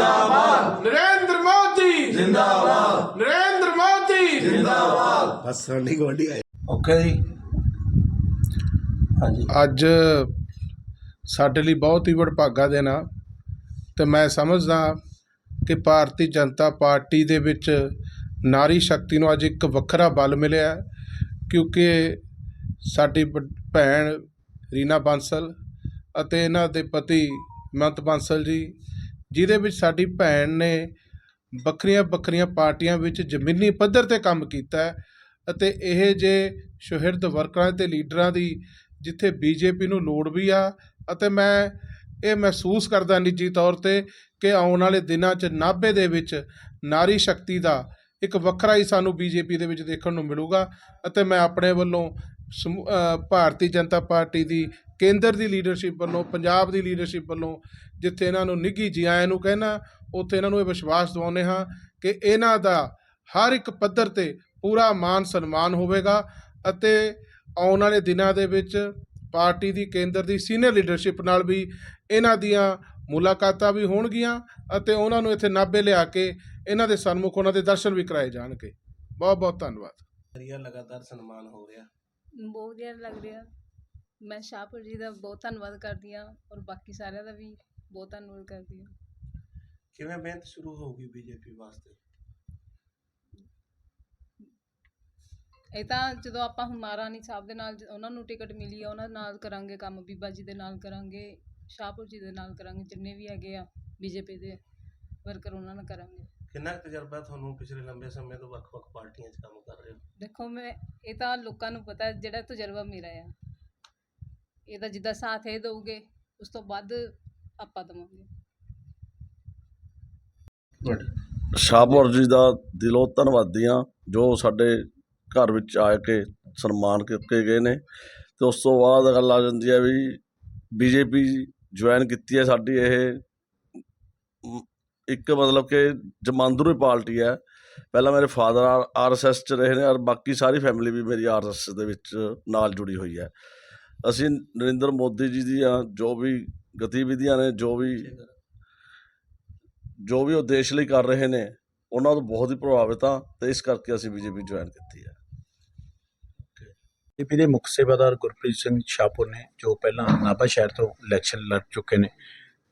ਜਿੰਦਾਬਾਦ। ਨਰਿੰਦਰ ਮੋਦੀ। ਜਿੰਦਾਬਾਦ। ਨਰਿੰਦਰ ਮੋਦੀ। ਜਿੰਦਾਬਾਦ। ਬਸ ਸਾਡੀ ਗਵਾਂਢੀ ਆਏ। ਓਕੇ ਜੀ। ਅੱਜ ਸਾਡੇ ਲਈ ਬਹੁਤ ਹੀ ਵਡਭਾਗਾ ਦਿਨ ਆ ਤੇ ਮੈਂ ਸਮਝਦਾ ਕਿ ਭਾਰਤੀ ਜਨਤਾ ਪਾਰਟੀ ਦੇ ਵਿੱਚ ਨਾਰੀ ਸ਼ਕਤੀ ਨੂੰ ਅੱਜ ਇੱਕ ਵੱਖਰਾ ਬਲ ਮਿਲਿਆ ਕਿਉਂਕਿ ਸਾਡੀ ਭੈਣ ਰੀਨਾ ਬਾਂਸਲ ਅਤੇ ਇਹਨਾਂ ਦੇ ਪਤੀ ਮਹੰਤ ਬਾਂਸਲ ਜੀ ਜਿਹਦੇ ਵਿੱਚ ਸਾਡੀ ਭੈਣ ਨੇ ਵੱਖਰੀਆਂ ਵੱਖਰੀਆਂ ਪਾਰਟੀਆਂ ਵਿੱਚ ਜ਼ਮੀਨੀ ਪੱਧਰ ਤੇ ਕੰਮ ਕੀਤਾ ਅਤੇ ਇਹ ਜੇ ਸ਼ਹਿਰਦ ਵਰਕਰਾਂ ਤੇ ਲੀਡਰਾਂ ਦੀ ਜਿੱਥੇ ਬੀਜੇਪੀ ਨੂੰ ਲੋੜ ਵੀ ਆ ਅਤੇ ਮੈਂ ਇਹ ਮਹਿਸੂਸ ਕਰਦਾ ਨਿੱਜੀ ਤੌਰ ਤੇ ਕਿ ਆਉਣ ਵਾਲੇ ਦਿਨਾਂ 'ਚ ਨਾਭੇ ਦੇ ਵਿੱਚ ਨਾਰੀ ਸ਼ਕਤੀ ਦਾ ਇੱਕ ਵੱਖਰਾ ਹੀ ਸਾਨੂੰ ਬੀਜੇਪੀ ਦੇ ਵਿੱਚ ਦੇਖਣ ਨੂੰ ਮਿਲੂਗਾ ਅਤੇ ਮੈਂ ਆਪਣੇ ਵੱਲੋਂ ਸਮੂ- ਭਾਰਤੀ ਜਨਤਾ ਪਾਰਟੀ ਦੀ ਕੇਂਦਰ ਦੀ ਲੀਡਰਸ਼ਿਪ ਵੱਲੋਂ ਪੰਜਾਬ ਦੀ ਲੀਡਰਸ਼ਿਪ ਵੱਲੋਂ ਜਿੱਥੇ ਇਹਨਾਂ ਨੂੰ ਨਿੱਘੀ ਜੀ ਆਇਆਂ ਨੂੰ ਕਹਿਣਾ ਉੱਥੇ ਇਹਨਾਂ ਨੂੰ ਇਹ ਵਿਸ਼ਵਾਸ ਦਿਵਾਉਂਦੇ ਹਾਂ ਕਿ ਇਹਨਾਂ ਦਾ ਹਰ ਇੱਕ ਪੱਧਰ ਤੇ ਪੂਰਾ ਮਾਨ ਸਨਮਾਨ ਹੋਵੇਗਾ ਅਤੇ ਆਉਣ ਵਾਲੇ ਦਿਨਾਂ ਦੇ ਵਿੱਚ ਪਾਰਟੀ ਦੀ ਕੇਂਦਰ ਦੀ ਸੀਨੀਅਰ ਲੀਡਰਸ਼ਿਪ ਨਾਲ ਵੀ ਇਹਨਾਂ ਦੀਆਂ ਮੁਲਾਕਾਤਾਂ ਵੀ ਹੋਣਗੀਆਂ ਅਤੇ ਉਹਨਾਂ ਨੂੰ ਇੱਥੇ ਨਾਭੇ ਲਿਆ ਕੇ ਇਹਨਾਂ ਦੇ ਸਨਮੁਖ ਉਹਨਾਂ ਦੇ ਦਰਸ਼ਨ ਵੀ ਕਰਾਏ ਜਾਣਗੇ। ਬਹੁਤ ਬਹੁਤ ਧੰਨਵਾਦ ਲਗਾਤਾਰ ਸਨਮਾਨ ਹੋ ਰਿਹਾ। ਬਹੁਤ ਵਧੀਆ ਲੱਗ ਰਿਹਾ। ਮੈਂ ਸ਼ਾਹਪੁਰ ਜੀ ਦਾ ਬਹੁਤ ਧੰਨਵਾਦ ਕਰਦੀ ਹਾਂ ਔਰ ਬਾਕੀ ਸਾਰਿਆਂ ਦਾ ਵੀ ਬਹੁਤ ਧੰਨਵਾਦ ਕਰਦੀ ਹਾਂ। ਕਿਵੇਂ ਮਿਹਨਤ ਸ਼ੁਰੂ ਹੋਊਗੀ ਬੀਜੇਪੀ ਵਾਸਤੇ? ਇਹ ਤਾਂ ਜਦੋਂ ਆਪਾਂ ਹੁਣ ਮਹਾਰਾਣੀ ਸਾਹਿਬ ਦੇ ਨਾਲ ਉਹਨਾਂ ਨੂੰ ਟਿਕਟ ਮਿਲੀ ਆ ਉਹਨਾਂ ਨਾਲ ਕਰਾਂਗੇ ਕੰਮ ਬੀਬਾ ਜੀ ਦੇ ਨਾਲ ਕਰਾਂਗੇ ਸ਼ਾਹਪੁਰ ਜੀ ਦੇ ਨਾਲ ਕਰਾਂਗੇ ਜਿੰਨੇ ਵੀ ਹੈਗੇ ਆ ਬੀਜੇਪੀ ਦੇ ਵਰਕਰ ਉਹਨਾਂ ਨਾਲ ਕਰਾਂਗੇ। ਕਿੰਨਾ ਤਜਰਬਾ ਤੁਹਾਨੂੰ ਪਿਛਲੇ ਲੰਬੇ ਸਮੇਂ ਤੋਂ ਵੱਖ-ਵੱਖ ਪਾਰਟੀਆਂ 'ਚ ਕੰਮ ਕਰ ਰਹੇ ਹੋ? ਦੇਖੋ ਮੈਂ ਇਹ ਤਾਂ ਲੋਕਾਂ ਨੂੰ ਪਤਾ ਜਿਹੜਾ ਤਜਰਬਾ ਮੇਰਾ ਆ ਇਹਦਾ ਜਿੱਦਾਂ ਸਾਥ ਇਹ ਦਊਗੇ, ਉਸ ਤੋਂ ਵੱਧ ਆਪਾਂ ਦਵਾਂਗੇ। ਸ਼ਾਹਪੁਰ ਜੀ ਦਾ ਦਿਲੋਂ ਧੰਨਵਾਦੀ ਹਾਂ, ਜੋ ਸਾਡੇ ਘਰ ਵਿੱਚ ਆ ਕੇ ਸਨਮਾਨ ਕਰਕੇ ਗਏ ਨੇ। ਤੇ ਉਸ ਤੋਂ ਬਾਅਦ ਗੱਲ ਆ ਜਾਂਦੀ ਹੈ ਵੀ ਬੀਜੇਪੀ ਜੁਆਇਨ ਕੀਤੀ ਹੈ ਸਾਡੀ ਇਹ ਇੱਕ ਮਤਲਬ ਕਿ ਜਮਾਂਦਰੂ ਪਾਰਟੀ ਹੈ। ਪਹਿਲਾਂ ਮੇਰੇ ਫਾਦਰ ਆਰਐਸਐਸ ਚ ਰਹੇ ਨੇ ਔਰ ਬਾਕੀ ਸਾਰੀ ਫੈਮਿਲੀ ਵੀ ਮੇਰੀ ਆਰਐਸਐਸ ਦੇ ਵਿੱਚ ਨਾਲ ਜੁੜੀ ਹੋਈ ਹੈ। ਅਸੀਂ ਨਰਿੰਦਰ ਮੋਦੀ ਜੀ ਦੀਆਂ ਜੋ ਵੀ ਗਤੀਵਿਧੀਆਂ ਨੇ, ਜੋ ਵੀ ਜੋ ਵੀ ਉਹ ਦੇਸ਼ ਲਈ ਕਰ ਰਹੇ ਨੇ, ਉਹਨਾਂ ਤੋਂ ਬਹੁਤ ਹੀ ਪ੍ਰਭਾਵਿਤ ਹਾਂ ਤੇ ਇਸ ਕਰਕੇ ਅਸੀਂ ਬੀਜੇਪੀ ਜੁਆਇਨ ਕੀਤੀ ਹੈ। ਬੀਜੇਪੀ ਦੇ ਮੁੱਖ ਸੇਵਾਦਾਰ ਗੁਰਪ੍ਰੀਤ ਸਿੰਘ ਸ਼ਾਹਪੁਰ ਨੇ, ਜੋ ਪਹਿਲਾਂ ਨਾਭਾ ਸ਼ਹਿਰ ਤੋਂ ਇਲੈਕਸ਼ਨ ਲੜ ਚੁੱਕੇ ਨੇ,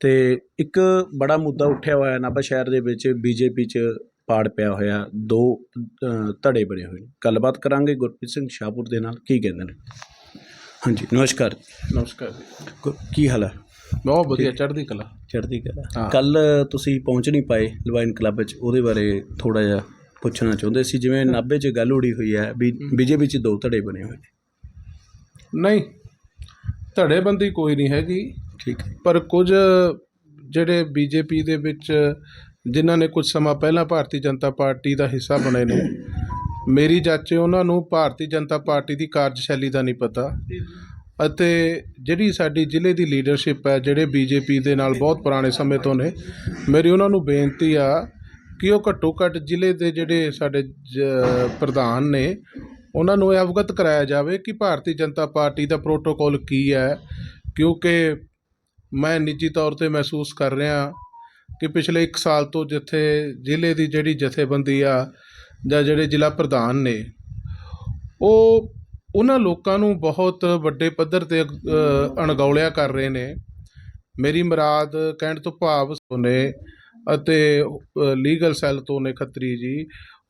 ਤੇ ਇੱਕ ਬੜਾ ਮੁੱਦਾ ਉੱਠਿਆ ਹੋਇਆ ਨਾਭਾ ਸ਼ਹਿਰ ਦੇ ਵਿੱਚ ਬੀਜੇਪੀ 'ਚ ਪਾੜ ਪਿਆ ਹੋਇਆ, ਦੋ ਧੜੇ ਬਣੇ ਹੋਏ ਨੇ। ਗੱਲਬਾਤ ਕਰਾਂਗੇ ਗੁਰਪ੍ਰੀਤ ਸਿੰਘ ਸ਼ਾਹਪੁਰ ਦੇ ਨਾਲ, ਕੀ ਕਹਿੰਦੇ ਨੇ? ਹਾਂਜੀ ਨਮਸਕਾਰ ਨਮਸਕਾਰ ਜੀ। ਕੀ ਹਾਲ ਹੈ ਬਹੁਤ ਵਧੀਆ ਚੜ੍ਹਦੀ ਕਲਾ। ਚੜ੍ਹਦੀ ਕਲਾ। ਹਾਂ। ਕੱਲ ਤੁਸੀਂ ਪਹੁੰਚ ਨਹੀਂ ਪਾਏ ਲਵਾਈਨ ਕਲੱਬ ਵਿੱਚ ਉਹਦੇ ਬਾਰੇ ਥੋੜਾ ਜਿਹਾ ਪੁੱਛਣਾ ਚਾਹੁੰਦੇ ਸੀ ਜਿਵੇਂ ਨਾਭੇ 'ਚ ਗੱਲ ਉੜੀ ਹੋਈ ਹੈ ਵੀ ਬੀਜੇਪੀ 'ਚ ਦੋ ਧੜੇ ਬਣੇ ਹੋਏ ਨੇ। ਨਹੀਂ ਧੜੇਬੰਦੀ ਕੋਈ ਨਹੀਂ ਹੈਗੀ। ਠੀਕ ਹੈ। ਪਰ ਕੁਝ ਜਿਹੜੇ ਬੀਜੇਪੀ ਦੇ ਵਿੱਚ ਜਿਨ੍ਹਾਂ ਨੇ ਕੁਝ ਸਮਾਂ ਪਹਿਲਾਂ ਭਾਰਤੀ ਜਨਤਾ ਪਾਰਟੀ ਦਾ ਹਿੱਸਾ ਬਣੇ ਨੇ ਮੇਰੀ ਜਾਚੇ ਉਹਨਾਂ ਨੂੰ ਭਾਰਤੀ ਜਨਤਾ ਪਾਰਟੀ ਦੀ ਕਾਰਜਸ਼ੈਲੀ ਦਾ ਨਹੀਂ ਪਤਾ। ਅਤੇ ਜਿਹੜੀ ਸਾਡੀ ਜ਼ਿਲ੍ਹੇ ਦੀ ਲੀਡਰਸ਼ਿਪ ਹੈ, ਜਿਹੜੇ ਬੀਜੇਪੀ ਦੇ ਨਾਲ ਬਹੁਤ ਪੁਰਾਣੇ ਸਮੇਂ ਤੋਂ ਨੇ, ਮੇਰੀ ਉਹਨਾਂ ਨੂੰ ਬੇਨਤੀ ਆ ਕਿ ਉਹ ਘੱਟੋ ਘੱਟ ਜ਼ਿਲ੍ਹੇ ਦੇ ਜਿਹੜੇ ਸਾਡੇ ਪ੍ਰਧਾਨ ਨੇ, ਉਹਨਾਂ ਨੂੰ ਇਹ ਅਵਗਤ ਕਰਾਇਆ ਜਾਵੇ ਕਿ ਭਾਰਤੀ ਜਨਤਾ ਪਾਰਟੀ ਦਾ ਪ੍ਰੋਟੋਕੋਲ ਕੀ ਹੈ। ਕਿਉਂਕਿ ਮੈਂ ਨਿੱਜੀ ਤੌਰ ਤੇ ਮਹਿਸੂਸ ਕਰ ਰਿਹਾ ਕਿ ਪਿਛਲੇ 1 ਸਾਲ ਤੋਂ ਜਿੱਥੇ ਜ਼ਿਲ੍ਹੇ ਦੀ ਜਿਹੜੀ ਜਥੇਬੰਦੀ ਆ ਜਾਂ ਜਿਹੜੇ ਜ਼ਿਲ੍ਹਾ ਪ੍ਰਧਾਨ ਨੇ, ਉਹ ਉਹਨਾਂ ਲੋਕਾਂ ਨੂੰ ਬਹੁਤ ਵੱਡੇ ਪੱਧਰ ਤੇ ਅਣਗੌਲਿਆ ਕਰ ਰਹੇ ਨੇ। ਮੇਰੀ ਮੁਰਾਦ ਕਹਿਣ ਤੋਂ ਭਾਵ ਸੋਨੇ ਅਤੇ ਲੀਗਲ ਸੈੱਲ ਤੋਂ ਨੇ ਖੱਤਰੀ ਜੀ।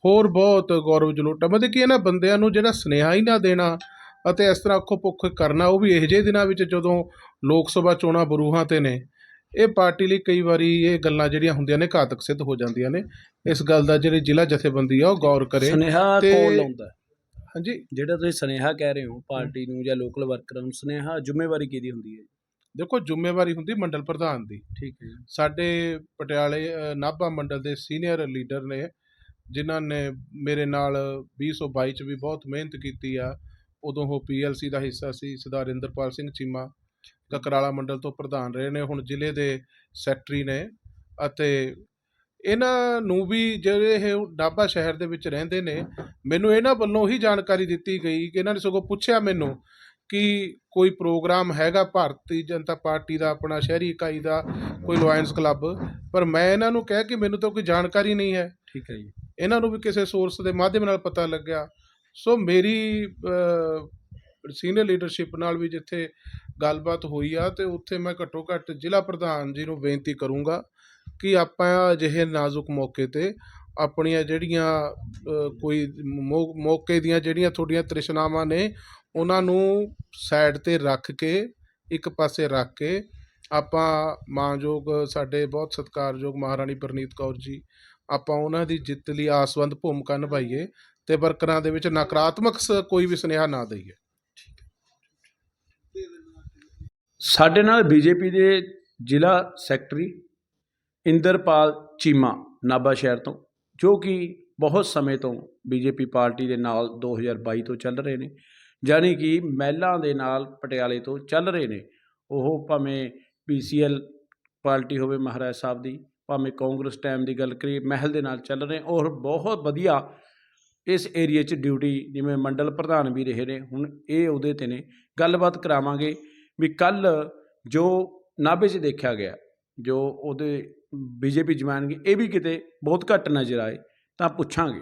ਹੋਰ ਬਹੁਤ ਗੌਰਵ ਜਲੋਟਾ, ਮਤਲਬ ਕਿ ਇਹਨਾਂ ਬੰਦਿਆਂ ਨੂੰ ਜਿਹੜਾ ਸੁਨੇਹਾ ਹੀ ਨਾ ਦੇਣਾ ਅਤੇ ਇਸ ਤਰ੍ਹਾਂ ਅੱਖੋਂ ਪੁੱਖ ਕਰਨਾ, ਉਹ ਵੀ ਇਹੋ ਜਿਹੇ ਦਿਨਾਂ ਵਿੱਚ ਜਦੋਂ ਲੋਕ ਸਭਾ ਚੋਣਾਂ ਬਰੂਹਾਂ ਤੇ ਨੇ। ਇਹ ਪਾਰਟੀ ਲਈ ਕਈ ਵਾਰੀ ਇਹ ਗੱਲਾਂ ਜਿਹੜੀਆਂ ਹੁੰਦੀਆਂ ਨੇ ਘਾਤਕ ਸਿੱਧ ਹੋ ਜਾਂਦੀਆਂ ਨੇ। ਇਸ ਗੱਲ ਦਾ ਜਿਹੜੀ ਜ਼ਿਲ੍ਹਾ ਜਥੇਬੰਦੀ ਆ ਉਹ ਗੌਰ ਕਰੇ ਸੁਨੇਹਾ ਤੇ- ਕੌਣ ਲਾਉਂਦਾ? ਹਾਂਜੀ। ਜਿਹੜਾ ਤੁਸੀਂ ਸੁਨੇਹਾ ਕਹਿ ਰਹੇ ਹੋ ਪਾਰਟੀ ਨੂੰ ਜਾਂ ਲੋਕਲ ਵਰਕਰਾਂ ਨੂੰ ਸੁਨੇਹਾ ਜ਼ਿੰਮੇਵਾਰੀ ਕਿਹਦੀ ਹੁੰਦੀ ਹੈ? ਦੇਖੋ ਜ਼ਿੰਮੇਵਾਰੀ ਹੁੰਦੀ ਮੰਡਲ ਪ੍ਰਧਾਨ ਦੀ। ਠੀਕ ਹੈ ਸਾਡੇ ਪਟਿਆਲੇ ਅ, ਨਾਭਾ ਮੰਡਲ ਦੇ ਸੀਨੀਅਰ ਲੀਡਰ ਨੇ ਜਿਨ੍ਹਾਂ ਨੇ ਮੇਰੇ ਨਾਲ 2022 ਚ ਵੀ ਬਹੁਤ ਮਿਹਨਤ ਕੀਤੀ ਆ। ਉਦੋਂ ਉਹ ਪੀਐਲਸੀ ਦਾ ਹਿੱਸਾ ਸੀ ਸਰਦਾਰ ਇੰਦਰਪਾਲ ਸਿੰਘ ਚੀਮਾ। ਕਕਰਾਲਾ ਮੰਡਲ ਤੋਂ ਪ੍ਰਧਾਨ ਰਹੇ ਨੇ ਹੁਣ ਜ਼ਿਲ੍ਹੇ ਦੇ ਸੈਕਟਰੀ ਨੇ ਅਤੇ ਇਹਨਾਂ ਨੂੰ ਵੀ ਜਿਹੜੇ ਇਹ ਡਾਬਾ ਸ਼ਹਿਰ ਦੇ ਵਿੱਚ ਰਹਿੰਦੇ ਨੇ ਮੈਨੂੰ ਇਹਨਾਂ ਵੱਲੋਂ ਹੀ ਜਾਣਕਾਰੀ ਦਿੱਤੀ ਗਈ ਕਿ ਇਹਨਾਂ ਨੇ ਸਗੋਂ ਪੁੱਛਿਆ ਮੈਨੂੰ ਕਿ ਕੋਈ ਪ੍ਰੋਗਰਾਮ ਹੈਗਾ ਭਾਰਤੀ ਜਨਤਾ ਪਾਰਟੀ ਦਾ ਆਪਣਾ ਸ਼ਹਿਰੀ ਇਕਾਈ ਦਾ ਕੋਈ ਲਾਇਨਸ ਕਲੱਬ ਪਰ ਮੈਂ ਇਹਨਾਂ ਨੂੰ ਕਹਿ ਕਿ ਮੈਨੂੰ ਤਾਂ ਕੋਈ ਜਾਣਕਾਰੀ ਨਹੀਂ ਹੈ। ਠੀਕ ਹੈ ਜੀ। ਇਹਨਾਂ ਨੂੰ ਵੀ ਕਿਸੇ ਸੋਰਸ ਦੇ ਮਾਧਿਅਮ ਨਾਲ ਪਤਾ ਲੱਗਿਆ। ਸੋ ਮੇਰੀ ਸੀਨੀਅਰ ਲੀਡਰਸ਼ਿਪ ਨਾਲ ਵੀ ਜਿੱਥੇ ਗੱਲਬਾਤ ਹੋਈ ਆ ਤੇ ਉੱਥੇ ਮੈਂ ਘੱਟੋ ਘੱਟ ਜ਼ਿਲ੍ਹਾ ਪ੍ਰਧਾਨ ਜੀ ਨੂੰ ਬੇਨਤੀ ਕਰੂੰਗਾ ਕਿ ਆਪਾਂ ਅਜਿਹੇ ਨਾਜ਼ੁਕ ਮੌਕੇ ਤੇ ਆਪਣੀਆਂ ਜਿਹੜੀਆਂ ਕੋਈ ਮੌ- ਮੌਕੇ ਦੀਆਂ ਜਿਹੜੀਆਂ ਤੁਹਾਡੀਆਂ ਤ੍ਰਿਸ਼ਨਾਵਾਂ ਨੇ, ਉਹਨਾਂ ਨੂੰ ਸਾਈਡ ਤੇ ਰੱਖ ਕੇ, ਇੱਕ ਪਾਸੇ ਰੱਖ ਕੇ ਆਪਾਂ ਮਾਨਯੋਗ ਸਾਡੇ ਬਹੁਤ ਸਤਿਕਾਰਯੋਗ ਮਹਾਰਾਣੀ ਪ੍ਰਨੀਤ ਕੌਰ ਜੀ, ਆਪਾਂ ਉਹਨਾਂ ਦੀ ਜਿੱਤ ਲਈ ਆਸਵੰਦ ਭੂਮਿਕਾ ਨਿਭਾਈਏ ਤੇ ਵਰਕਰਾਂ ਦੇ ਵਿੱਚ ਨਕਾਰਾਤਮਕ ਸ- ਕੋਈ ਵੀ ਸੁਨੇਹਾ ਨਾ ਦਈਏ। ਸਾਡੇ ਨਾਲ ਬੀਜੇਪੀ ਦੇ ਜ਼ਿਲ੍ਹਾ ਸੈਕਟਰੀ ਇੰਦਰਪਾਲ ਚੀਮਾ ਨਾਭਾ ਸ਼ਹਿਰ ਤੋਂ, ਜੋ ਕਿ ਬਹੁਤ ਸਮੇਂ ਤੋਂ ਬੀਜੇਪੀ ਪਾਰਟੀ ਦੇ ਨਾਲ 2022 ਤੋਂ ਚੱਲ ਰਹੇ ਨੇ, ਯਾਨੀ ਕਿ ਮਹਿਲਾਂ ਦੇ ਨਾਲ ਪਟਿਆਲੇ ਤੋਂ ਚੱਲ ਰਹੇ ਨੇ। ਉਹ ਭਾਵੇਂ ਪੀਸੀਐਲ ਪਾਰਟੀ ਹੋਵੇ ਮਹਾਰਾਜ ਸਾਹਿਬ ਦੀ, ਭਾਵੇਂ ਕਾਂਗਰਸ ਟਾਈਮ ਦੀ ਗੱਲ ਕਰੀਏ, ਮਹਿਲ ਦੇ ਨਾਲ ਚੱਲ ਰਹੇ, ਔਰ ਬਹੁਤ ਵਧੀਆ ਇਸ ਏਰੀਆ 'ਚ ਡਿਊਟੀ, ਜਿਵੇਂ ਮੰਡਲ ਪ੍ਰਧਾਨ ਵੀ ਰਹੇ ਨੇ, ਹੁਣ ਇਹ ਉਹਦੇ ਤੇ ਨੇ। ਗੱਲਬਾਤ ਕਰਾਵਾਂਗੇ ਵੀ ਕੱਲ ਜੋ ਨਾਭੇ 'ਚ ਦੇਖਿਆ ਗਿਆ ਜੋ ਉਹਦੇ ਬੀਜੇਪੀ ਜਵਾਨਗੀ ਇਹ ਵੀ ਕਿਤੇ ਬਹੁਤ ਘੱਟ ਨਜ਼ਰ ਆਏ ਤਾਂ ਪੁੱਛਾਂਗੇ।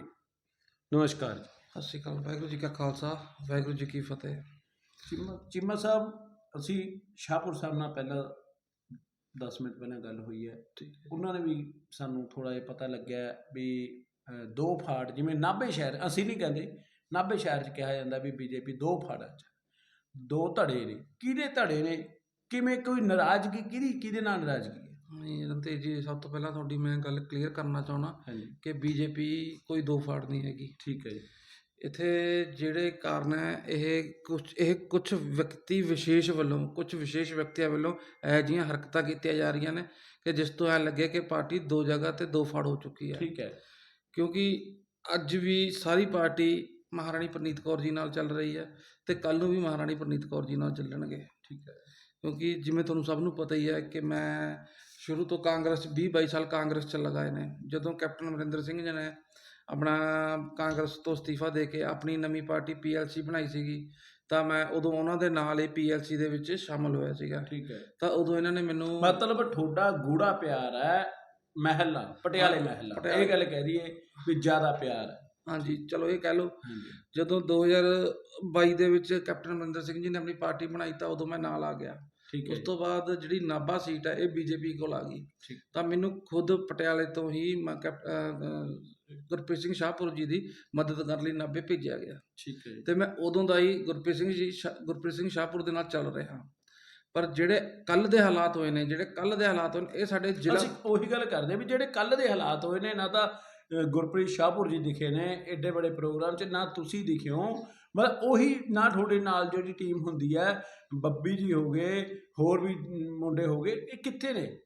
ਨਮਸਕਾਰ ਜੀ। ਸਤਿ ਸ਼੍ਰੀ ਅਕਾਲ ਵਾਹਿਗੁਰੂ ਜੀ ਕਾ ਖਾਲਸਾ ਵਾਹਿਗੁਰੂ ਜੀ ਕੀ ਫਤਿਹ। ਚੀਮਾ ਚੀਮਾ ਸਾਹਿਬ ਅਸੀਂ ਸ਼ਾਹਪੁਰ ਸਾਹਿਬ ਨਾਲ ਪਹਿਲਾਂ 10 ਮਿੰਟ ਪਹਿਲਾਂ ਗੱਲ ਹੋਈ ਹੈ। ਉਹਨਾਂ ਨੇ ਵੀ ਸਾਨੂੰ ਥੋੜਾ ਜਿਹਾ ਪਤਾ ਲੱਗਿਆ ਵੀ ਦੋ ਫਾੜ ਜਿਵੇਂ ਨਾਭੇ ਸ਼ਹਿਰ ਅਸੀਂ ਨਹੀਂ ਕਹਿੰਦੇ ਨਾਭੇ ਸ਼ਹਿਰ 'ਚ ਕਿਹਾ ਜਾਂਦਾ ਵੀ ਬੀਜੇਪੀ ਦੋ ਫਾੜਾਂ 'ਚ। ਦੋ ਧੜੇ ਨੇ। ਕਿਹਦੇ ਧੜੇ ਨੇ? ਕਿਵੇਂ ਕੋਈ ਨਾਰਾਜ਼ਗੀ ਕਿਹਦੀ ਕਿਹਦੇ ਨਾਲ ਨਾਰਾਜ਼ਗੀ ਹੈ? ਨਹੀਂ ਰੰਤੇ ਜੀ ਸਭ ਤੋਂ ਪਹਿਲਾਂ ਤੁਹਾਡੀ ਮੈਂ ਗੱਲ ਕਲੀਅਰ ਕਰਨਾ ਚਾਹਣਾ ਹਾਂਜੀ। ਕਿ ਬੀਜੇਪੀ ਕੋਈ ਦੋ ਫਾੜ ਨਹੀਂ ਹੈਗੀ। ਠੀਕ ਹੈ ਜੀ। ਇੱਥੇ ਜਿਹੜੇ ਕਾਰਨ ਹੈ ਇਹ ਕੁਝ ਇਹ ਕੁਝ ਵਿਅਕਤੀ ਵਿਸ਼ੇਸ਼ ਵੱਲੋਂ ਕੁਝ ਵਿਸ਼ੇਸ਼ ਵਿਅਕਤੀਆਂ ਵੱਲੋਂ ਇਹੋ ਜਿਹੀਆਂ ਹਰਕਤਾਂ ਕੀਤੀਆਂ ਜਾ ਰਹੀਆਂ ਨੇ ਕਿ ਜਿਸ ਤੋਂ ਐ ਲੱਗੇ ਕਿ ਪਾਰਟੀ ਦੋ ਜਗ੍ਹਾ ਤੇ ਦੋ ਫਾੜ ਹੋ ਚੁੱਕੀ ਹੈ। ਠੀਕ ਹੈ। ਕਿਉਂਕਿ ਅੱਜ ਵੀ ਸਾਰੀ ਪਾਰਟੀ ਮਹਾਰਾਣੀ ਪ੍ਰਨੀਤ ਕੌਰ ਜੀ ਨਾਲ ਚੱਲ ਰਹੀ ਹੈ ਤੇ ਕੱਲ ਨੂੰ ਵੀ ਮਹਾਰਾਣੀ ਪ੍ਰਨੀਤ ਕੌਰ ਜੀ ਨਾਲ ਚੱਲਣਗੇ ਠੀਕ ਹੈ। ਕਿਉਂਕਿ ਜਿਵੇਂ ਤੁਹਾਨੂੰ ਸਭ ਨੂੰ ਪਤਾ ਹੀ ਹੈ ਕਿ ਮੈਂ ਸ਼ੁਰੂ ਤੋਂ ਕਾਂਗਰਸ 20 22 ਸਾਲ ਕਾਂਗਰਸ ਚ ਲਗਾਏ ਨੇ। ਜਦੋਂ ਕੈਪਟਨ ਅਮਰਿੰਦਰ ਸਿੰਘ ਜੀ ਨੇ ਆਪਣਾ ਕਾਂਗਰਸ ਤੋਂ ਅਸਤੀਫਾ ਦੇ ਕੇ ਆਪਣੀ ਨਵੀਂ ਪਾਰਟੀ ਪੀਐਲਸੀ ਬਣਾਈ ਸੀਗੀ ਤਾਂ ਮੈਂ ਉਦੋਂ ਉਹਨਾਂ ਦੇ ਨਾਲ ਹੀ ਪੀਐਲਸੀ ਦੇ ਵਿੱਚ ਸ਼ਾਮਲ ਹੋਇਆ ਸੀਗਾ। ਠੀਕ ਹੈ। ਤਾਂ ਉਦੋਂ ਇਹਨਾਂ ਨੇ ਮੈਨੂੰ ਮਤਲਬ ਤੁਹਾਡਾ ਗੂੜਾ ਪਿਆਰ ਹੈ ਮਹਿਲਾ ਪਟਿਆਲੇ ਮਹਿਲਾ। ਇਹ ਗੱਲ ਕਹਿ ਦਈਏ ਵੀ ਜ਼ਿਆਦਾ ਪਿਆਰ ਹੈ। ਹਾਂਜੀ ਚਲੋ ਇਹ ਕਹਿ ਲਓ। ਹਾਂਜੀ। ਜਦੋਂ 2022 ਦੇ ਵਿੱਚ ਕੈਪਟਨ ਅਮਰਿੰਦਰ ਸਿੰਘ ਜੀ ਨੇ ਆਪਣੀ ਪਾਰਟੀ ਬਣਾਈ ਤਾਂ ਉਦੋਂ ਮੈਂ ਨਾਲ ਆ ਗਿਆ। ਠੀਕ ਹੈ ਉਸ ਤੋਂ ਬਾਅਦ ਜਿਹੜੀ ਨਾਭਾ ਸੀਟ ਹੈ ਇਹ ਬੀਜੇਪੀ ਕੋਲ ਆ ਗਈ। ਠੀਕ। ਤਾਂ ਮੈਨੂੰ ਖੁਦ ਪਟਿਆਲੇ ਤੋਂ ਹੀ ਮੈਂ ਕੈਪ- ਅਹ, ਅਹ, ਗੁਰਪ੍ਰੀਤ ਸਿੰਘ ਸ਼ਾਹਪੁਰ ਜੀ ਦੀ ਮਦਦ ਕਰਨ ਲਈ ਨਾਭੇ ਭੇਜਿਆ ਗਿਆ। ਠੀਕ ਹੈ ਜੀ। ਤੇ ਮੈਂ ਉਦੋਂ ਦਾ ਹੀ ਗੁਰਪ੍ਰੀਤ ਸਿੰਘ ਜੀ ਸ਼ਾ- ਗੁਰਪ੍ਰੀਤ ਸਿੰਘ ਸ਼ਾਹਪੁਰ ਦੇ ਨਾਲ ਚੱਲ ਰਿਹਾ। ਪਰ ਜਿਹੜੇ ਕੱਲ ਦੇ ਹਾਲਾਤ ਹੋਏ ਨੇ ਜਿਹੜੇ ਕੱਲ ਦੇ ਹਾਲਾਤ ਹੋਏ ਨੇ ਇਹ ਸਾਡੇ ਅਸੀਂ ਜ਼ਿਲ੍ਹਾ ਉਹੀ ਗੱਲ ਕਰਦੇ ਵੀ ਜਿਹੜੇ ਕੱਲ ਦੇ ਹਾਲਾਤ ਹੋਏ ਨੇ ਨਾ ਤਾਂ ਗੁਰਪ੍ਰੀਤ ਸ਼ਾਹਪੁਰ ਜੀ ਦਿਖੇ ਨੇ ਐਡੇ ਬੜੇ ਪ੍ਰੋਗਰਾਮ 'ਚ ਨਾ ਤੁਸੀਂ ਦਿਖੇ ਹੋ ਮਤਲਬ ਉਹੀ ਨਾ ਤੁਹਾਡੇ ਨਾਲ ਜਿਹੜੀ ਟੀਮ ਹੁੰਦੀ ਹੈ ਬੱਬੀ ਜੀ ਹੋ ਗਏ ਹੋਰ ਵੀ ਮੁੰਡੇ ਹੋ ਗਏ ਇਹ ਕਿੱਥੇ ਨੇ?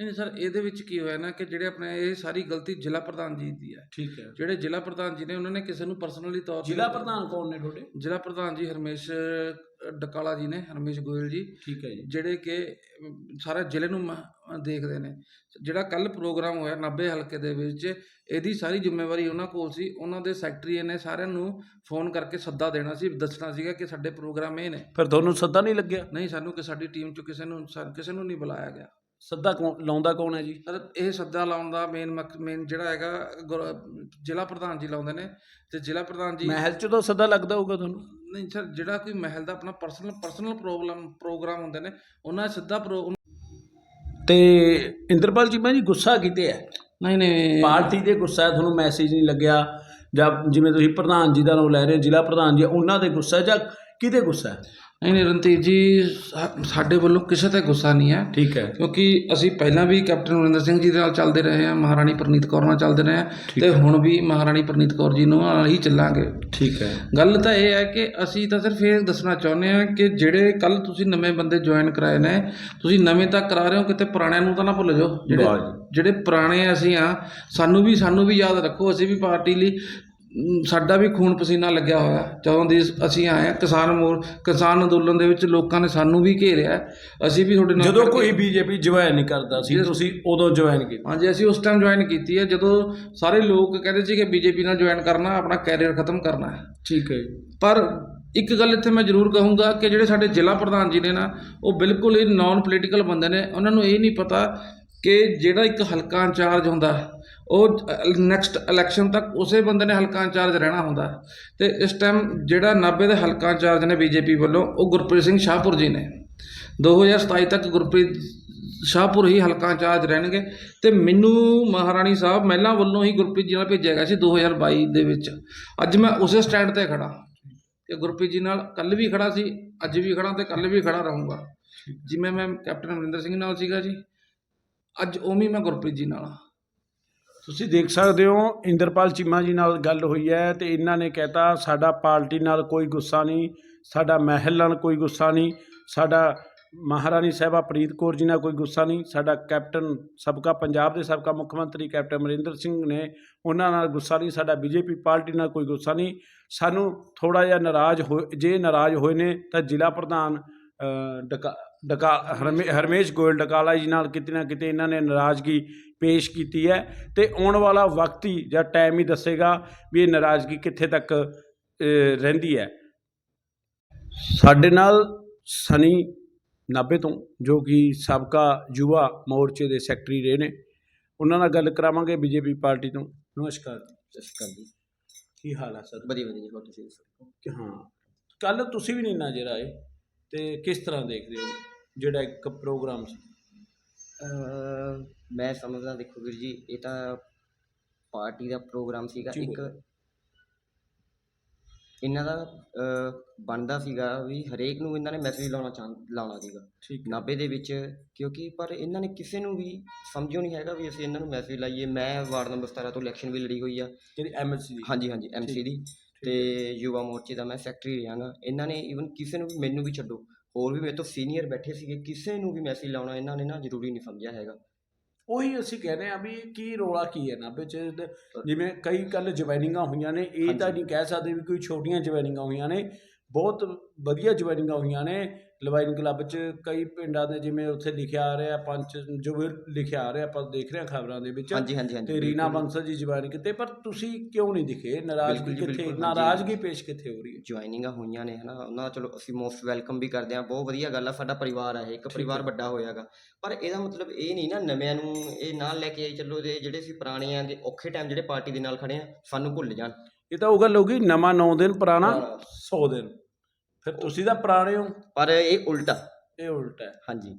ਨਹੀਂ ਸਰ ਇਹਦੇ ਵਿੱਚ ਕੀ ਹੋਇਆ ਨਾ ਕਿ ਜਿਹੜੇ ਆਪਣੇ ਇਹ ਸਾਰੀ ਗਲਤੀ ਜ਼ਿਲ੍ਹਾ ਪ੍ਰਧਾਨ ਜੀ ਦੀ ਹੈ। ਠੀਕ ਹੈ। ਜਿਹੜੇ ਜ਼ਿਲ੍ਹਾ ਪ੍ਰਧਾਨ ਜੀ ਨੇ ਉਹਨਾਂ ਨੇ ਕਿਸੇ ਨੂੰ ਪਰਸਨਲੀ ਤੌਰ ਤੇ ਜ਼ਿਲ੍ਹਾ ਪ੍ਰਧਾਨ ਕੌਣ ਨੇ ਤੁਹਾਡੇ? ਜ਼ਿਲ੍ਹਾ ਪ੍ਰਧਾਨ ਜੀ ਹਰਮੇਸ਼ ਡਕਾਲਾ ਜੀ ਨੇ ਹਰਮੇਸ਼ ਗੋਇਲ ਜੀ ਠੀਕ ਹੈ ਜੀ। ਜਿਹੜੇ ਕਿ ਸਾਰੇ ਜ਼ਿਲ੍ਹੇ ਨੂੰ ਮ- ਦੇਖਦੇ ਨੇ। ਜਿਹੜਾ ਕੱਲ ਪ੍ਰੋਗਰਾਮ ਹੋਇਆ 90 ਹਲਕੇ ਦੇ ਵਿੱਚ ਇਹਦੀ ਸਾਰੀ ਜ਼ਿੰਮੇਵਾਰੀ ਉਹਨਾਂ ਕੋਲ ਸੀ। ਉਹਨਾਂ ਦੇ ਸੈਕਟਰੀ ਨੇ ਸਾਰਿਆਂ ਨੂੰ ਫੋਨ ਕਰਕੇ ਸੱਦਾ ਦੇਣਾ ਸੀ ਦੱਸਣਾ ਸੀਗਾ ਕਿ ਸਾਡੇ ਪ੍ਰੋਗਰਾਮ ਇਹ ਨੇ। ਫਿਰ ਤੁਹਾਨੂੰ ਸੱਦਾ ਨਹੀਂ ਲੱਗਿਆ? ਨਹੀਂ ਸਾਨੂੰ ਕਿ ਸਾਡੀ ਟੀਮ ਚੋਂ ਕਿਸੇ ਨੂੰ ਸਾ- ਕਿਸੇ ਨੂੰ ਨਹੀਂ ਬੁਲਾਇਆ ਗਿਆ। ਸੱਦਾ ਕੌਣ ਲਾਉਂਦਾ ਕੌਣ ਹੈ ਜੀ? ਸਰ ਇਹ ਸੱਦਾ ਲਾਉਣ ਦਾ ਮੇਨ ਮੇਨ ਜਿਹੜਾ ਹੈਗਾ ਗੁਰ- ਜ਼ਿਲ੍ਹਾ ਪ੍ਰਧਾਨ ਜੀ ਲਾਉਂਦੇ ਨੇ। ਤੇ ਜ਼ਿਲ੍ਹਾ ਪ੍ਰਧਾਨ ਜੀ ਮਹਿਲ 'ਚ ਤਾਂ ਸੱਦਾ ਲੱਗਦਾ ਹੋਊਗਾ ਤੁਹਾਨੂੰ। ਨਹੀਂ ਸਰ ਜਿਹੜਾ ਕੋਈ ਮਹਿਲ ਦਾ ਆਪਣਾ ਪਰਸਨਲ ਪਰਸਨਲ ਪ੍ਰੋਬਲਮ ਪ੍ਰੋਗਰਾਮ ਹੁੰਦੇ ਨੇ ਉਹਨਾਂ ਦਾ ਸਿੱਧਾ ਪ੍ਰੋ ਤੇ ਇੰਦਰਪਾਲ ਜੀ ਮੈਂ ਜੀ ਗੁੱਸਾ ਕੀਤੇ ਹੈ? ਨਹੀਂ ਨਹੀਂ। ਪਾਰਟੀ ਦੇ ਗੁੱਸਾ ਹੈ ਤੁਹਾਨੂੰ ਮੈਸੇਜ ਨਹੀਂ ਲੱਗਿਆ ਜਾਂ ਜਿਵੇਂ ਤੁਸੀਂ ਪ੍ਰਧਾਨ ਜੀ ਦਾ ਨਾਮ ਲੈ ਰਹੇ ਹੋ ਜ਼ਿਲ੍ਹਾ ਪ੍ਰਧਾਨ ਜੀ ਉਹਨਾਂ ਦੇ ਗੁੱਸਾ ਹੈ ਜਾਂ ਕਿਹਦੇ ਗੁੱਸਾ? ਹੈ ਨਹੀਂ ਨਹੀਂ ਰਣਧੀਰ ਜੀ ਸਾ- ਸਾਡੇ ਵੱਲੋਂ ਕਿਸੇ ਤੇ ਗੁੱਸਾ ਨਹੀਂ ਹੈ। ਠੀਕ ਹੈ। ਕਿਉਂਕਿ ਅਸੀਂ ਪਹਿਲਾਂ ਵੀ ਕੈਪਟਨ ਅਮਰਿੰਦਰ ਸਿੰਘ ਜੀ ਦੇ ਨਾਲ ਚੱਲਦੇ ਰਹੇ ਹਾਂ ਮਹਾਰਾਣੀ ਪ੍ਰਨੀਤ ਕੌਰ ਨਾਲ ਚੱਲਦੇ ਰਹੇ ਹਾਂ ਤੇ ਹੁਣ ਵੀ ਮਹਾਰਾਣੀ ਪ੍ਰਨੀਤ ਕੌਰ ਜੀ ਨੂੰ ਨਾਲ ਹੀ ਚੱਲਾਂਗੇ। ਠੀਕ ਹੈ। ਗੱਲ ਤਾਂ ਇਹ ਹੈ ਕਿ ਅਸੀਂ ਤਾਂ ਸਿਰਫ ਇਹ ਦੱਸਣਾ ਚਾਹੁੰਦੇ ਹਾਂ ਕਿ ਜਿਹੜੇ ਕੱਲ ਤੁਸੀਂ ਨਵੇਂ ਬੰਦੇ ਜੁਆਇਨ ਕਰਾਏ ਨੇ ਤੁਸੀਂ ਨਵੇਂ ਤਾਂ ਕਰਾ ਰਹੇ ਹੋ ਕਿਤੇ ਪੁਰਾਣਿਆਂ ਨੂੰ ਤਾਂ ਨਾ ਭੁੱਲ ਜਾਓ। ਜਿਹੜੇ ਵਾਹ ਜੀ। ਜਿਹੜੇ ਪੁਰਾਣੇ ਅਸੀਂ ਆ ਸਾਨੂੰ ਵੀ ਸਾਨੂੰ ਵੀ ਯਾਦ ਰੱਖੋ ਅਸੀਂ ਵੀ ਪਾਰਟੀ ਲਈ ਸਾਡਾ ਵੀ ਖੂਨ ਪਸੀਨਾ ਲੱਗਿਆ ਹੋਇਆ। ਜਦੋਂ ਦੀ ਅਸੀਂ ਆਏ ਹਾਂ ਕਿਸਾਨ ਮੋਰ ਕਿਸਾਨ ਅੰਦੋਲਨ ਦੇ ਵਿੱਚ ਲੋਕਾਂ ਨੇ ਸਾਨੂੰ ਵੀ ਘੇਰਿਆ। ਅਸੀਂ ਵੀ ਤੁਹਾਡੇ ਨਾਲ ਜਦੋਂ ਕੋਈ ਬੀਜੇਪੀ ਜੁਆਇਨ ਨਹੀਂ ਕਰਦਾ ਸੀ ਤੁਸੀਂ ਉਦੋਂ ਜੁਆਇਨ ਕੀਤਾ? ਹਾਂਜੀ ਅਸੀਂ ਉਸ ਟਾਈਮ ਜੁਆਇਨ ਕੀਤੀ ਹੈ। ਜਦੋਂ ਸਾਰੇ ਲੋਕ ਕਹਿੰਦੇ ਸੀ ਕਿ ਬੀਜੇਪੀ ਨਾਲ ਜੁਆਇਨ ਕਰਨਾ ਆਪਣਾ ਕੈਰੀਅਰ ਖਤਮ ਕਰਨਾ ਹੈ। ਠੀਕ ਹੈ। ਪਰ ਇੱਕ ਗੱਲ ਇੱਥੇ ਮੈਂ ਜ਼ਰੂਰ ਕਹੂੰਗਾ ਕਿ ਜਿਹੜੇ ਸਾਡੇ ਜ਼ਿਲ੍ਹਾ ਪ੍ਰਧਾਨ ਜੀ ਨੇ ਨਾ ਉਹ ਬਿਲਕੁਲ ਹੀ ਨਾਨ ਪੋਲੀਟੀਕਲ ਬੰਦੇ ਨੇ। ਉਹਨਾਂ ਨੂੰ ਇਹ ਨਹੀਂ ਪਤਾ ਕਿ ਜਿਹੜਾ ਇੱਕ ਹਲਕਾ ਇੰਚਾਰਜ ਹੁੰਦਾ ਹੈ, ਉਹ ਨੈਕਸਟ ਇਲੈਕਸ਼ਨ ਤੱਕ ਉਸੇ ਬੰਦੇ ਨੇ ਹਲਕਾ ਇੰਚਾਰਜ ਰਹਿਣਾ ਹੁੰਦਾ। ਤੇ ਇਸ ਟਾਈਮ ਜਿਹੜਾ ਨਾਭੇ ਦੇ ਹਲਕਾ ਇੰਚਾਰਜ ਨੇ ਬੀਜੇਪੀ ਵੱਲੋਂ ਉਹ ਗੁਰਪ੍ਰੀਤ ਸਿੰਘ ਸ਼ਾਹਪੁਰ ਜੀ ਨੇ। 2027 ਤੱਕ ਗੁਰਪ੍ਰੀਤ ਸ਼ਾਹਪੁਰ ਹੀ ਹਲਕਾ ਇੰਚਾਰਜ ਰਹਿਣਗੇ। ਤੇ ਮੈਨੂੰ ਮਹਾਰਾਣੀ ਸਾਹਿਬ ਮਹਿਲਾਂ ਵੱਲੋਂ ਹੀ ਗੁਰਪ੍ਰੀਤ ਜੀ ਨਾਲ ਭੇਜਿਆ ਗਿਆ ਸੀ 2022 ਦੇ ਵਿੱਚ। ਅੱਜ ਮੈਂ ਉਸੇ ਸਟੈਂਡ ਤੇ ਖੜਾ ਕਿ ਗੁਰਪ੍ਰੀਤ ਜੀ ਨਾਲ ਕੱਲ ਵੀ ਖੜਾ ਸੀ ਅੱਜ ਵੀ ਖੜਾ ਤੇ ਕੱਲ ਵੀ ਖੜਾ ਰਹੂੰਗਾ। ਜਿਵੇਂ ਮੈਂ ਕੈਪਟਨ ਅਮਰਿੰਦਰ ਸਿੰਘ ਨਾਲ ਸੀਗਾ ਜੀ। ਅੱਜ ਉਵੇਂ ਮੈਂ ਗੁਰਪ੍ਰੀਤ ਜੀ ਨਾਲ ਹਾਂ। ਤੁਸੀਂ ਦੇਖ ਸਕਦੇ ਹੋ, ਇੰਦਰਪਾਲ ਚੀਮਾ ਜੀ ਨਾਲ ਗੱਲ ਹੋਈ ਹੈ ਤੇ ਇਹਨਾਂ ਨੇ ਕਹਿਤਾ, ਸਾਡਾ ਪਾਰਟੀ ਨਾਲ ਕੋਈ ਗੁੱਸਾ ਨਹੀਂ, ਸਾਡਾ ਮਹਿਲ ਨਾਲ ਕੋਈ ਗੁੱਸਾ ਨਹੀਂ, ਸਾਡਾ ਮਹਾਰਾਣੀ ਸਾਹਿਬਾ ਪ੍ਰੀਤ ਕੌਰ ਜੀ ਨਾਲ ਕੋਈ ਗੁੱਸਾ ਨਹੀਂ, ਸਾਡਾ ਕੈਪਟਨ ਸਬਕਾ ਪੰਜਾਬ ਦੇ ਸਬਕਾ ਮੁੱਖ ਮੰਤਰੀ ਕੈਪਟਨ ਅਮਰਿੰਦਰ ਸਿੰਘ ਨੇ ਉਹਨਾਂ ਨਾਲ ਗੁੱਸਾ ਨਹੀਂ, ਸਾਡਾ ਬੀਜੇਪੀ ਪਾਰਟੀ ਨਾਲ ਕੋਈ ਗੁੱਸਾ ਨਹੀਂ। ਸਾਨੂੰ ਥੋੜਾ ਜਿਹਾ ਨਾਰਾਜ਼ ਹੋ, ਜੇ ਨਾਰਾਜ਼ ਹੋਏ ਨੇ ਤਾਂ ਜ਼ਿਲ੍ਹਾ ਪ੍ਰਧਾਨ ਡਕਾ ਡਕਾ, ਹਰਮੇ, ਹਰਮੇਸ਼ ਗੋਇਲ ਡਕਾਲਾ ਜੀ ਨਾਲ ਕਿਤੇ ਨਾ ਕਿਤੇ ਇਹਨਾਂ ਨੇ ਨਾਰਾਜ਼ਗੀ ਪੇਸ਼ ਕੀਤੀ ਹੈ ਤੇ ਆਉਣ ਵਾਲਾ ਵਕਤ ਹੀ ਜਾਂ ਟਾਈਮ ਹੀ ਦੱਸੇਗਾ ਵੀ ਇਹ ਨਾਰਾਜ਼ਗੀ ਕਿੱਥੇ ਤੱਕ ਰਹਿੰਦੀ ਹੈ। ਸਾਡੇ ਨਾਲ ਸਨੀ ਨਾਭੇ ਤੋਂ ਜੋ ਕਿ ਸਾਬਕਾ ਯੁਵਾ ਮੋਰਚੇ ਦੇ ਸੈਕਟਰੀ ਰਹੇ ਨੇ। ਉਹਨਾਂ ਨਾਲ ਗੱਲ ਕਰਾਵਾਂਗੇ ਬੀਜੇਪੀ ਪਾਰਟੀ ਤੋਂ। ਨਮਸਕਾਰ। ਜੀ ਸਤਿ ਸ਼੍ਰੀ ਅਕਾਲ ਜੀ। ਕੀ ਹਾਲ ਹੈ ਸਰ? ਵਧੀਆ ਵਧੀਆ ਜੀ ਹੋਰ ਤੁਸੀਂ ਦੱਸੋ? ਕਿ ਹਾਂ ਕੱਲ ਤੁਸੀਂ ਵੀ ਨਹੀਂ ਨਜ਼ਰ ਆਏ ਤੇ ਕਿਸ ਤਰ੍ਹਾਂ ਦੇਖਦੇ ਹੋ ਜਿਹੜਾ ਇੱਕ ਪ੍ਰੋਗਰਾਮ ਸੀ? ਮੈਂ ਸਮਝਦਾ ਦੇਖੋ ਵੀਰ ਜੀ ਇਹ ਤਾਂ ਪਾਰਟੀ ਦਾ ਪ੍ਰੋਗਰਾਮ ਸੀਗਾ ਇੱਕ ਇਹਨਾਂ ਦਾ ਬਣਦਾ ਸੀਗਾ ਵੀ ਹਰੇਕ ਨੂੰ ਇਹਨਾਂ ਨੇ ਮੈਸੇਜ ਲਾਉਣਾ ਚਾਹ ਲਾਉਣਾ ਸੀਗਾ। ਠੀਕ ਨਾਭੇ ਦੇ ਵਿੱਚ ਕਿਉਂਕਿ ਪਰ ਇਹਨਾਂ ਨੇ ਕਿਸੇ ਨੂੰ ਵੀ ਸਮਝਿਓ ਨਹੀਂ ਹੈਗਾ ਵੀ ਅਸੀਂ ਇਹਨਾਂ ਨੂੰ ਮੈਸੇਜ ਲਾਈਏ। ਮੈਂ ਵਾਰਡ ਨੰਬਰ 17 ਤੋਂ ਇਲੈਕਸ਼ਨ ਵੀ ਲੜੀ ਹੋਈ ਆ। ਜਿਹੜੀ ਐਮਐਸਸੀ ਦੀ। ਹਾਂਜੀ ਹਾਂਜੀ ਐਮਸੀ ਦੀ। ਤੇ ਯੁਵਾ ਮੋਰਚੇ ਦਾ ਮੈਂ ਸੈਕਟਰੀ ਰਿਹਾਗਾ ਇਹਨਾਂ ਨੇ ਈਵਨ ਕਿਸੇ ਨੂੰ ਵੀ ਮੈਨੂੰ ਵੀ ਛੱਡੋ। ਹੋਰ ਵੀ ਮੇਰੇ ਤੋਂ ਸੀਨੀਅਰ ਬੈਠੇ ਸੀਗੇ ਕਿਸੇ ਨੂੰ ਵੀ ਮੈਸੇਜ ਲਾਉਣਾ ਇਹਨਾਂ ਨੇ ਨਾ ਜ਼ਰੂਰੀ ਨਹੀਂ ਸਮਝਿਆ ਹੈਗਾ ਉਹੀ ਅਸੀਂ ਕਹਿੰਦੇ ਆ ਵੀ ਕੀ ਰੋਲਾ ਕੀ ਹੈ ਨਾਭੇ ਚ ਤੇ ਜਿਵੇਂ ਕਈ ਕੱਲ ਜੁਆਇਨਿੰਗਾਂ ਹੋਈਆਂ ਨੇ ਇਹ ਤਾਂ। ਨਹੀਂ ਕਹਿ ਸਕਦੇ ਵੀ ਕੋਈ ਛੋਟੀਆਂ ਜੁਆਇਨਿੰਗਾਂ ਹੋਈਆਂ ਨੇ ਬਹੁਤ ਵਧੀਆ ਜੁਆਇਨਿੰਗਾਂ ਹੋਈਆਂ ਨੇ। ਲਵਾਈਨ ਕਲੱਬ ਚ ਕਈ ਪਿੰਡਾਂ ਦੇ ਜਿਵੇਂ ਉੱਥੇ ਲਿਖਿਆ ਆ ਰਿਹਾ ਪੰਚ ਜੋ ਵੀ ਲਿਖਿਆ ਆ ਰਿਹਾ ਆਪਾਂ ਦੇਖ ਰਹੇ ਹਾਂ ਖਬਰਾਂ ਦੇ ਵਿੱਚ। ਹਾਂਜੀ ਹਾਂਜੀ ਹਾਂਜੀ ਤੇ ਰੀਨਾ। ਬੰਸਲ ਜੀ ਜੁਆਇਨ ਕੀਤੇ ਪਰ ਤੁਸੀਂ ਕਿਉਂ ਨਹੀਂ ਦਿਖੇ? ਨਾਰਾਜ਼ਗੀ ਕਿੱਥੇ। ਨਾਰਾਜ਼ਗੀ ਪੇਸ਼ ਕਿੱਥੇ ਹੋ ਰਹੀ ਹੈ? ਜੁਆਇਨਿੰਗਾਂ ਹੋਈਆਂ ਨੇ ਹਨਾ। ਉਹਨਾਂ ਦਾ ਚਲੋ ਅਸੀਂ ਮੋਸਟ ਵੈਲਕਮ ਵੀ ਕਰਦੇ ਹਾਂ। ਬਹੁਤ ਵਧੀਆ ਗੱਲ ਆ ਸਾਡਾ ਪਰਿਵਾਰ ਹੈ ਇਹ ਇੱਕ ਪਰਿਵਾਰ। ਵੱਡਾ ਹੋਇਆਗਾ। ਪਰ ਇਹਦਾ ਮਤਲਬ ਇਹ ਨਹੀਂ ਨਾ ਨਵਿਆਂ ਨੂੰ ਇਹ ਨਾਲ ਲੈ ਕੇ ਆਈ ਚੱਲੋ ਜੇ ਜਿਹੜੇ ਅਸੀਂ ਪੁਰਾਣੇ ਆਂਗੇ ਔਖੇ ਟਾਈਮ ਜਿਹੜੇ ਪਾਰਟੀ ਦੇ ਨਾਲ ਖੜੇ ਆ ਸਾਨੂੰ ਭੁੱਲ ਜਾਣ। ਇਹ ਤਾਂ ਉਹ ਗੱਲ ਹੋ ਗਈ ਨਵਾਂ 9 ਦਿਨ ਪੁਰਾਣਾ। 100 ਦਿਨ। ਫਿਰ ਤੁਸੀਂ ਤਾਂ ਪੁਰਾਣੇ ਹੋ। ਪਰ ਇਹ ਉਲਟਾ ਇਹ ਉਲਟਾ ਹੈ। ਹਾਂਜੀ।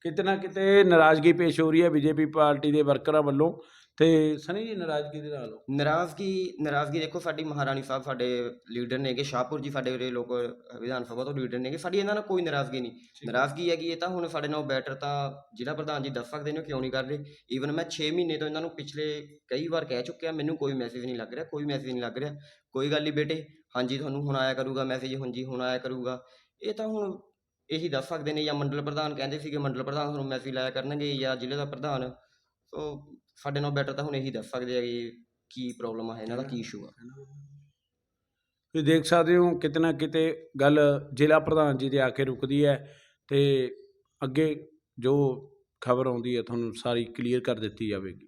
ਕਿਤੇ ਨਾ ਕਿਤੇ ਨਾਰਾਜ਼ਗੀ ਪੇਸ਼ ਹੋ ਰਹੀ ਹੈ ਬੀਜੇਪੀ ਪਾਰਟੀ ਦੇ ਵਰਕਰਾਂ ਵੱਲੋਂ। ਤੇ ਸਨੀ ਜੀ ਨਾਰਾਜ਼ਗੀ ਦੇ ਨਾਲ ਨਾਰਾਜ਼ਗੀ ਨਾਰਾਜ਼ਗੀ ਦੇਖੋ ਸਾਡੀ ਮਹਾਰਾਣੀ ਸਾਹਿਬ ਸਾਡੇ ਲੀਡਰ ਨੇਗੇ ਸ਼ਾਹਪੁਰ ਜੀ ਸਾਡੇ ਉਰੇ ਲੋਕ ਵਿਧਾਨ ਸਭਾ ਤੋਂ ਲੀਡਰ ਨੇਗੇ। ਸਾਡੀ ਇਹਨਾਂ ਨਾਲ ਕੋਈ ਨਾਰਾਜ਼ਗੀ ਨਹੀਂ। ਨਾਰਾਜ਼ਗੀ ਹੈਗੀ ਇਹ ਤਾਂ ਹੁਣ ਸਾਡੇ ਨਾਲ ਬੈਟਰ ਤਾਂ ਜ਼ਿਲ੍ਹਾ ਪ੍ਰਧਾਨ ਜੀ ਦੱਸ ਸਕਦੇ ਨੇ ਕਿਉਂ ਨਹੀਂ ਕਰ ਰਹੇ। ਈਵਨ ਮੈਂ 6 ਮਹੀਨੇ ਤੋਂ ਇਹਨਾਂ ਨੂੰ ਪਿਛਲੇ ਕਈ ਵਾਰ ਕਹਿ ਚੁੱਕਿਆ ਮੈਨੂੰ ਕੋਈ ਮੈਸੇਜ ਨਹੀਂ ਲੱਗ ਰਿਹਾ ਕੋਈ ਮੈਸੇਜ ਨਹੀਂ ਲੱਗ ਰਿਹਾ। ਕੋਈ ਗੱਲ ਨਹੀਂ ਬੇਟੇ ਹਾਂਜੀ ਤੁਹਾਨੂੰ ਹੁਣ ਆਇਆ ਕਰੂਗਾ ਮੈਸੇਜ ਹਾਂਜੀ ਹੁਣ ਆਇਆ ਕਰੂਗਾ। ਇਹ ਤਾਂ ਹੁਣ ਇਹੀ ਦੱਸ ਸਕਦੇ ਨੇ ਜਾਂ ਮੰਡਲ ਪ੍ਰਧਾਨ ਕਹਿੰਦੇ ਸੀਗੇ ਮੰਡਲ ਪ੍ਰਧਾਨ ਤੁਹਾਨੂੰ ਮੈਸੇਜ ਲਾਇਆ ਕਰਨਗੇ ਜਾਂ ਜ਼ਿਲ੍ਹੇ ਦਾ ਪ੍ਰਧਾਨ। ਸੋ ਸਾਡੇ ਨਾਲ ਬੈਟਰ ਤਾਂ ਹੁਣ ਇਹੀ ਦੱਸ ਸਕਦੇ ਆ ਕਿ ਕੀ ਪ੍ਰੋਬਲਮ ਆ ਇਹਨਾਂ ਦਾ ਕੀ ਇਸ਼ੂ ਆ। ਤੁਸੀਂ ਦੇਖ ਸਕਦੇ ਹੋ ਕਿਤੇ ਨਾ ਕਿਤੇ ਗੱਲ ਜ਼ਿਲ੍ਹਾ ਪ੍ਰਧਾਨ ਜੀ ਦੇ ਆ ਕੇ ਰੁਕਦੀ ਹੈ ਤੇ ਅੱਗੇ ਜੋ ਖਬਰ ਆਉਂਦੀ ਹੈ ਤੁਹਾਨੂੰ ਸਾਰੀ ਕਲੀਅਰ ਕਰ ਦਿੱਤੀ ਜਾਵੇਗੀ।